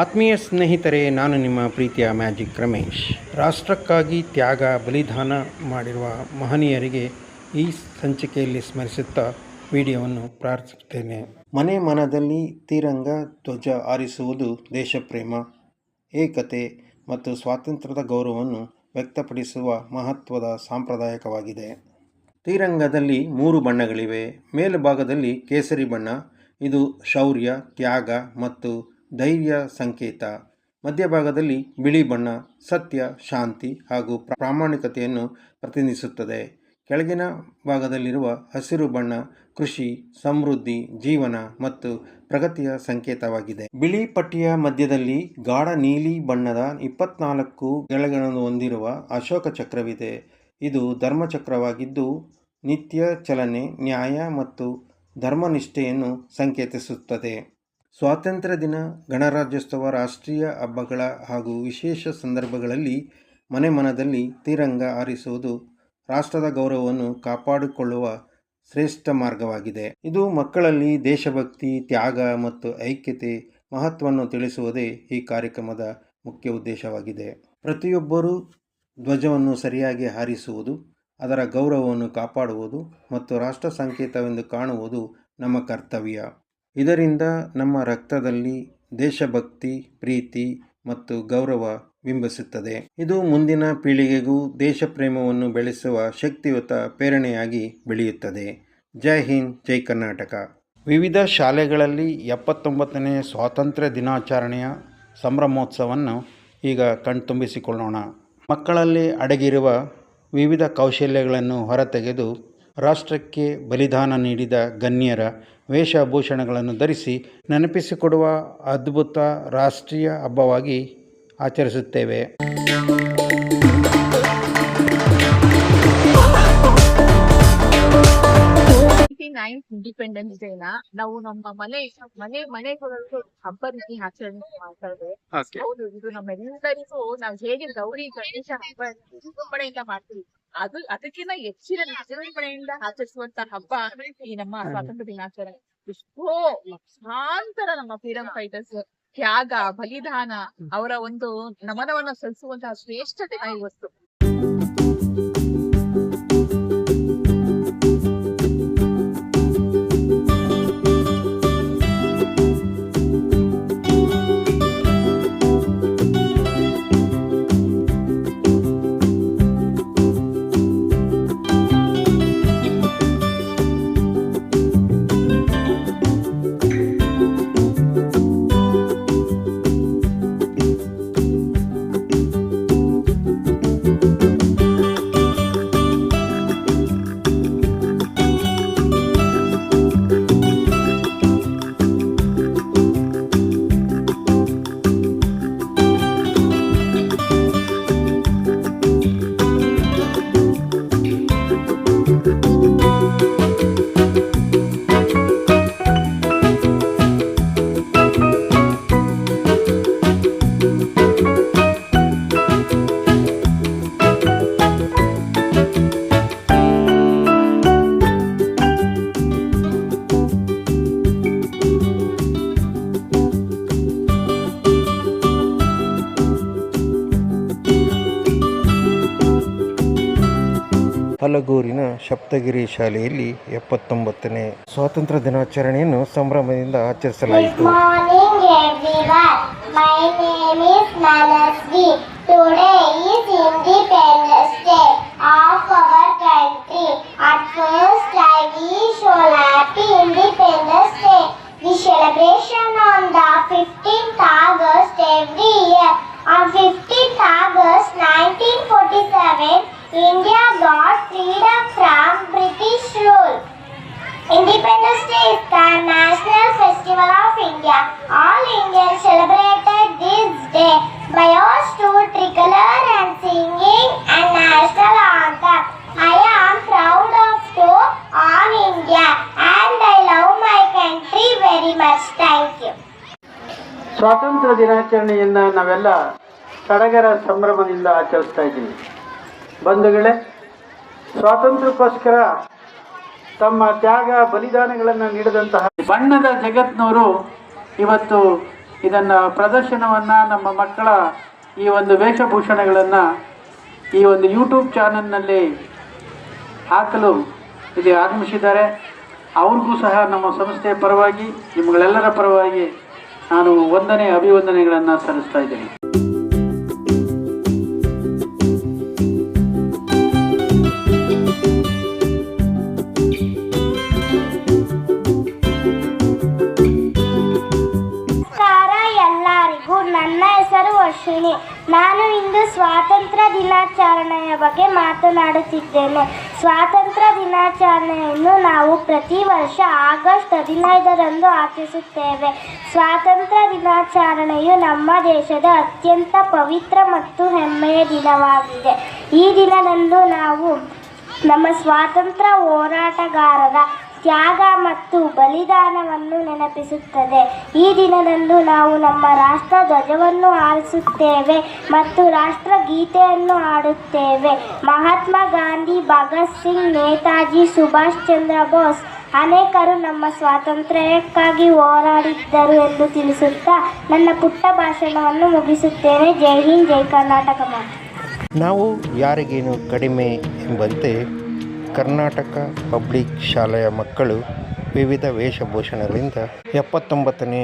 ಆತ್ಮೀಯ ಸ್ನೇಹಿತರೆ, ನಾನು ನಿಮ್ಮ ಪ್ರೀತಿಯ ಮ್ಯಾಜಿಕ್ ರಮೇಶ್. ರಾಷ್ಟ್ರಕ್ಕಾಗಿ ತ್ಯಾಗ, ಬಲಿದಾನ ಮಾಡಿರುವ ಮಹನೀಯರಿಗೆ ಈ ಸಂಚಿಕೆಯಲ್ಲಿ ಸ್ಮರಿಸುತ್ತಾ ವಿಡಿಯೋವನ್ನು ಪ್ರಾರ್ಥಿಸುತ್ತೇನೆ ಮನೆ ಮನದಲ್ಲಿ ತಿರಂಗ, ಧ್ವಜ ಆರಿಸುವುದು ದೇಶಪ್ರೇಮ, ಏಕತೆ ಮತ್ತು ಸ್ವಾತಂತ್ರ್ಯದ ಗೌರವವನ್ನು ವ್ಯಕ್ತಪಡಿಸುವ ಮಹತ್ವದ ಸಾಂಪ್ರದಾಯಿಕವಾಗಿದೆ. ತಿರಂಗದಲ್ಲಿ ಮೂರು ಬಣ್ಣಗಳಿವೆ. ಮೇಲುಭಾಗದಲ್ಲಿ ಕೇಸರಿ ಬಣ್ಣ, ಇದು ಶೌರ್ಯ, ತ್ಯಾಗ ಮತ್ತು ಧೈರ್ಯ, ಸಂಕೇತ, ಮಧ್ಯಭಾಗದಲ್ಲಿ ಬಿಳಿ ಬಣ್ಣ, ಸತ್ಯ, ಶಾಂತಿ ಹಾಗೂ ಪ್ರಾಮಾಣಿಕತೆಯನ್ನು ಪ್ರತಿನಿಧಿಸುತ್ತದೆ. ಕೆಳಗಿನ ಭಾಗದಲ್ಲಿರುವ ಹಸಿರು ಬಣ್ಣ ಕೃಷಿ, ಸಮೃದ್ಧಿ, ಜೀವನ ಮತ್ತು ಪ್ರಗತಿಯ ಸಂಕೇತವಾಗಿದೆ. ಬಿಳಿ ಪಟ್ಟಿಯ ಮಧ್ಯದಲ್ಲಿ ಗಾಢ ನೀಲಿ ಬಣ್ಣದ ಇಪ್ಪತ್ನಾಲ್ಕು ಗೆಳೆಗಳನ್ನು ಹೊಂದಿರುವ ಅಶೋಕ ಚಕ್ರವಿದೆ. ಇದು ಧರ್ಮಚಕ್ರವಾಗಿದ್ದು, ನಿತ್ಯ ಚಲನೆ, ನ್ಯಾಯ ಮತ್ತು ಧರ್ಮನಿಷ್ಠೆಯನ್ನು ಸಂಕೇತಿಸುತ್ತದೆ. ಸ್ವಾತಂತ್ರ್ಯ ದಿನ ಗಣರಾಜ್ಯೋತ್ಸವ ರಾಷ್ಟ್ರೀಯ ಹಬ್ಬಗಳ ಹಾಗೂ ವಿಶೇಷ ಸಂದರ್ಭಗಳಲ್ಲಿ ಮನೆ ಮನದಲ್ಲಿ ತಿರಂಗ ಹಾರಿಸುವುದು ರಾಷ್ಟ್ರದ ಗೌರವವನ್ನು ಕಾಪಾಡಿಕೊಳ್ಳುವ ಶ್ರೇಷ್ಠ ಮಾರ್ಗವಾಗಿದೆ. ಇದು ಮಕ್ಕಳಲ್ಲಿ ದೇಶಭಕ್ತಿ, ತ್ಯಾಗ ಮತ್ತು ಐಕ್ಯತೆ ಮಹತ್ವವನ್ನು ತಿಳಿಸುವುದೇ ಈ ಕಾರ್ಯಕ್ರಮದ ಮುಖ್ಯ ಉದ್ದೇಶವಾಗಿದೆ. ಪ್ರತಿಯೊಬ್ಬರೂ ಧ್ವಜವನ್ನು ಸರಿಯಾಗಿ ಹಾರಿಸುವುದು, ಅದರ ಗೌರವವನ್ನು ಕಾಪಾಡುವುದು ಮತ್ತು ರಾಷ್ಟ್ರ ಸಂಕೇತವೆಂದು ಕಾಣುವುದು ನಮ್ಮ ಕರ್ತವ್ಯ. ಇದರಿಂದ ನಮ್ಮ ರಕ್ತದಲ್ಲಿ ದೇಶಭಕ್ತಿ, ಪ್ರೀತಿ ಮತ್ತು ಗೌರವ ಬಿಂಬಿಸುತ್ತದೆ. ಇದು ಮುಂದಿನ ಪೀಳಿಗೆಗೂ ದೇಶ ಪ್ರೇಮವನ್ನು ಬೆಳೆಸುವ ಶಕ್ತಿಯುತ ಪ್ರೇರಣೆಯಾಗಿ ಬೆಳೆಯುತ್ತದೆ. ಜೈ ಹಿಂದ್, ಜೈ ಕರ್ನಾಟಕ. ವಿವಿಧ ಶಾಲೆಗಳಲ್ಲಿ ಎಪ್ಪತ್ತೊಂಬತ್ತನೇ ಸ್ವಾತಂತ್ರ್ಯ ದಿನಾಚರಣೆಯ ಸಂಭ್ರಮೋತ್ಸವವನ್ನು ಈಗ ಕಣ್ತುಂಬಿಸಿಕೊಳ್ಳೋಣ. ಮಕ್ಕಳಲ್ಲಿ ಅಡಗಿರುವ ವಿವಿಧ ಕೌಶಲ್ಯಗಳನ್ನು ಹೊರತೆಗೆದು ರಾಷ್ಟ್ರಕ್ಕೆ ಬಲಿದಾನ ನೀಡಿದ ಗಣ್ಯರ ವೇಷಭೂಷಣಗಳನ್ನು ಧರಿಸಿ ನೆನಪಿಸಿಕೊಡುವ ಅದ್ಭುತ ರಾಷ್ಟ್ರೀಯ ಹಬ್ಬವಾಗಿ ಆಚರಿಸುತ್ತೇವೆ. ಇಂಡಿಪೆಂಡೆನ್ಸ್ ಡೇನ ನಾವು ನಮ್ಮ ಮನೆ ಮನೆ ಮನೆಗಳಲ್ಲೂ ಹಬ್ಬ ರೀತಿ ಆಚರಣೆ ಮಾಡ್ತಾರೆ ಹೌದು ಇದು ನಮ್ಮೆಲ್ಲರಿಗೂ ನಾವು ಹೇಗೆ ಗೌರಿ ಗಣೇಶ ಹಬ್ಬ ವಿಜೃಂಭಣೆಯಿಂದ ಮಾಡ್ತೀವಿ. ಅದು ಅದಕ್ಕಿಂತ ಹೆಚ್ಚಿನ ವಿಜೃಂಭಣೆಯಿಂದ ಆಚರಿಸುವಂತ ಹಬ್ಬ ಈ ನಮ್ಮ ಸ್ವಾತಂತ್ರ್ಯ ದಿನಾಚರಣೆ. ಎಷ್ಟೋ ಲಕ್ಷಾಂತರ ನಮ್ಮ ಫ್ರೀಡಮ್ ಫೈಟರ್ಸ್ ತ್ಯಾಗ ಬಲಿದಾನ ಅವರ ಒಂದು ನಮನವನ್ನು ಸಲ್ಲಿಸುವಂತಹ ಶ್ರೇಷ್ಠತೆ ಇವತ್ತು ಹಲಗೂರಿನ ಸಪ್ತಗಿರಿ ಶಾಲೆಯಲ್ಲಿ ಎಪ್ಪತ್ತೊಂಬತ್ತನೇ ಸ್ವಾತಂತ್ರ್ಯ ದಿನಾಚರಣೆಯನ್ನು ಸಂಭ್ರಮದಿಂದ ಆಚರಿಸಲಾಯಿತು on the 15th August every year. On 15th August 1947, India got freedom from British rule. Independence Day is the national festival of India. All Indians celebrated this day by host to tricolor and singing a national anthem. I am proud of to on India and I love my country very much. Thank you. ಸ್ವಾತಂತ್ರ್ಯ ದಿನಾಚರಣೆಯನ್ನು ನಾವೆಲ್ಲ ಸಡಗರ ಸಂಭ್ರಮದಿಂದ ಆಚರಿಸ್ತಾ ಇದ್ದೀವಿ ಬಂಧುಗಳೇ, ಸ್ವಾತಂತ್ರ್ಯಕ್ಕೋಸ್ಕರ ತಮ್ಮ ತ್ಯಾಗ ಬಲಿದಾನಗಳನ್ನು ನೀಡಿದಂತಹ ಬಣ್ಣದ ಜಗತ್ನವರು ಇವತ್ತು ಇದನ್ನು ಪ್ರದರ್ಶನವನ್ನು ನಮ್ಮ ಮಕ್ಕಳ ಈ ಒಂದು ವೇಷಭೂಷಣಗಳನ್ನು ಈ ಒಂದು ಯೂಟ್ಯೂಬ್ ಚಾನಲ್ನಲ್ಲಿ ಹಾಕಲು ಇಲ್ಲಿ ಆಗಮಿಸಿದ್ದಾರೆ. ಅವ್ರಿಗೂ ಸಹ ನಮ್ಮ ಸಂಸ್ಥೆಯ ಪರವಾಗಿ, ನಿಮ್ಗಳೆಲ್ಲರ ಪರವಾಗಿ ನಾನು ವಂದನೆ, ಅಭಿವಂದನೆಗಳನ್ನು ಸಲ್ಲಿಸ್ತಾ ಇದ್ದೀನಿ. ನಾನು ಇಂದು ಸ್ವಾತಂತ್ರ್ಯ ದಿನಾಚರಣೆಯ ಬಗ್ಗೆ ಮಾತನಾಡುತ್ತಿದ್ದೇನೆ. ಸ್ವಾತಂತ್ರ್ಯ ದಿನಾಚರಣೆಯನ್ನು ನಾವು ಪ್ರತಿ ವರ್ಷ ಆಗಸ್ಟ್ ಹದಿನೈದರಂದು ಆಚರಿಸುತ್ತೇವೆ. ಸ್ವಾತಂತ್ರ್ಯ ದಿನಾಚರಣೆಯು ನಮ್ಮ ದೇಶದ ಅತ್ಯಂತ ಪವಿತ್ರ ಮತ್ತು ಹೆಮ್ಮೆಯ ದಿನವಾಗಿದೆ. ಈ ದಿನದಂದು ನಾವು ನಮ್ಮ ಸ್ವಾತಂತ್ರ್ಯ ಹೋರಾಟಗಾರರ ತ್ಯಾಗ ಮತ್ತು ಬಲಿದಾನವನ್ನು ನೆನಪಿಸುತ್ತದೆ. ಈ ದಿನದಂದು ನಾವು ನಮ್ಮ ರಾಷ್ಟ್ರ ಧ್ವಜವನ್ನು ಆರಿಸುತ್ತೇವೆ ಮತ್ತು ರಾಷ್ಟ್ರ ಗೀತೆಯನ್ನು ಹಾಡುತ್ತೇವೆ. ಮಹಾತ್ಮ ಗಾಂಧಿ, ಭಗತ್ ಸಿಂಗ್, ನೇತಾಜಿ, ಸುಭಾಷ್ ಚಂದ್ರ ಬೋಸ್ ಅನೇಕರು ನಮ್ಮ ಸ್ವಾತಂತ್ರ್ಯಕ್ಕಾಗಿ ಹೋರಾಡಿದ್ದರು ಎಂದು ತಿಳಿಸುತ್ತಾ ನನ್ನ ಪುಟ್ಟ ಭಾಷಣವನ್ನು ಮುಗಿಸುತ್ತೇನೆ. ಜೈ ಹಿಂದ್, ಜೈ ಕರ್ನಾಟಕ ಮಾತೆ. ನಾವು ಯಾರಿಗೇನು ಕಡಿಮೆ ಎಂಬಂತೆ ಕರ್ನಾಟಕ ಪಬ್ಲಿಕ್ ಶಾಲೆಯ ಮಕ್ಕಳು ವಿವಿಧ ವೇಷಭೂಷಣಗಳಿಂದ ಎಪ್ಪತ್ತೊಂಬತ್ತನೇ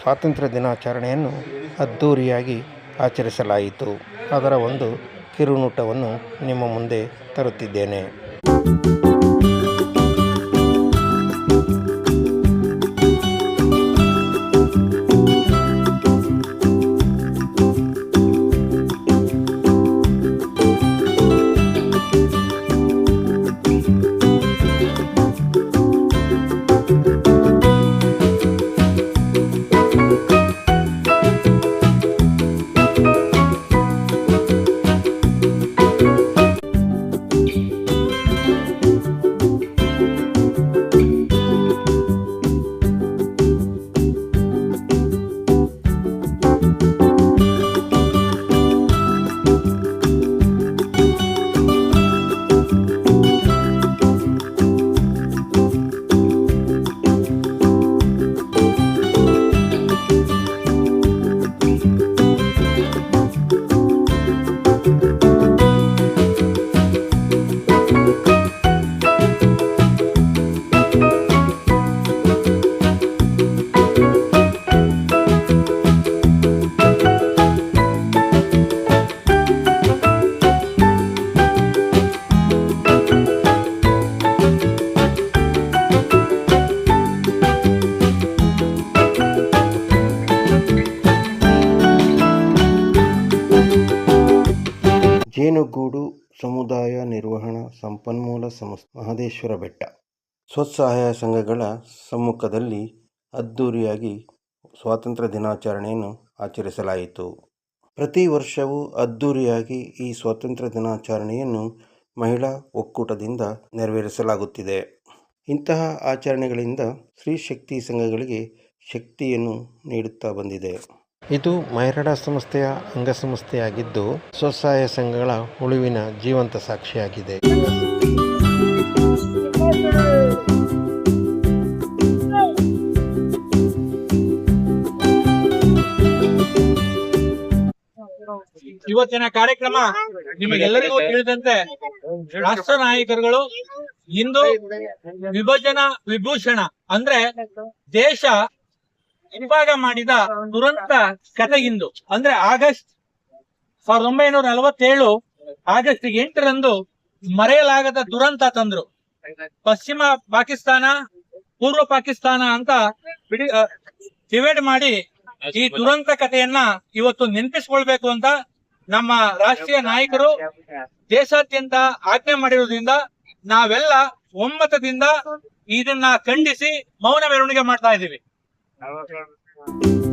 ಸ್ವಾತಂತ್ರ್ಯ ದಿನಾಚರಣೆಯನ್ನು ಅದ್ಧೂರಿಯಾಗಿ ಆಚರಿಸಲಾಯಿತು. ಅದರ ಒಂದು ಕಿರುನೋಟವನ್ನು ನಿಮ್ಮ ಮುಂದೆ ತರುತ್ತಿದ್ದೇನೆ. ಸಂಪನ್ಮೂಲ ಸಂಸ್ಥೆ ಮಹದೇಶ್ವರ ಬೆಟ್ಟ. ಸ್ವಸಹಾಯ ಸಂಘಗಳ ಸಮ್ಮುಖದಲ್ಲಿ ಅದ್ಧೂರಿಯಾಗಿ ಸ್ವಾತಂತ್ರ್ಯ ದಿನಾಚರಣೆಯನ್ನು ಆಚರಿಸಲಾಯಿತು. ಪ್ರತಿ ವರ್ಷವೂ ಅದ್ಧೂರಿಯಾಗಿ ಈ ಸ್ವಾತಂತ್ರ್ಯ ದಿನಾಚರಣೆಯನ್ನು ಮಹಿಳಾ ಒಕ್ಕೂಟದಿಂದ ನೆರವೇರಿಸಲಾಗುತ್ತಿದೆ. ಇಂತಹ ಆಚರಣೆಗಳಿಂದ ಸ್ತ್ರೀ ಶಕ್ತಿ ಸಂಘಗಳಿಗೆ ಶಕ್ತಿಯನ್ನು ನೀಡುತ್ತಾ ಬಂದಿದೆ. ಇದು ಮೈರಡ ಸಂಸ್ಥೆಯ ಅಂಗಸಂಸ್ಥೆಯಾಗಿದ್ದು ಸ್ವಸಹಾಯ ಸಂಘಗಳ ಉಳಿವಿನ ಜೀವಂತ ಸಾಕ್ಷಿಯಾಗಿದೆ. ಇವತ್ತಿನ ಕಾರ್ಯಕ್ರಮ ನಿಮಗೆಲ್ಲರಿಗೂ ತಿಳಿದಂತೆ ರಾಷ್ಟ್ರ ನಾಯಕರುಗಳು ಇಂದು ವಿಭಜನಾ ವಿಭೂಷಣ ಅಂದ್ರೆ ದೇಶ ವಿಭಾಗ ಮಾಡಿದ ದುರಂತ ಕಥೆ ಇಂದು ಅಂದ್ರೆ ಆಗಸ್ಟ್ ಸಾವಿರದ ಒಂಬೈನೂರ ನಲವತ್ತೇಳು ಆಗಸ್ಟ್ ಎಂಟರಂದು ಮರೆಯಲಾಗದ ದುರಂತ ತಂದ್ರು. ಪಶ್ಚಿಮ ಪಾಕಿಸ್ತಾನ ಪೂರ್ವ ಪಾಕಿಸ್ತಾನ ಅಂತ ಬಿಡಿ ಡಿವೈಡ್ ಮಾಡಿ ಈ ದುರಂತ ಕಥೆಯನ್ನ ಇವತ್ತು ನೆನಪಿಸ್ಕೊಳ್ಬೇಕು ಅಂತ ನಮ್ಮ ರಾಷ್ಟ್ರೀಯ ನಾಯಕರು ದೇಶಾದ್ಯಂತ ಆಜ್ಞೆ ಮಾಡಿರೋದ್ರಿಂದ ನಾವೆಲ್ಲ ಒಮ್ಮತದಿಂದ ಇದನ್ನ ಖಂಡಿಸಿ ಮೌನ ಮೆರವಣಿಗೆ ಮಾಡ್ತಾ ಇದ್ದೀವಿ. Hello.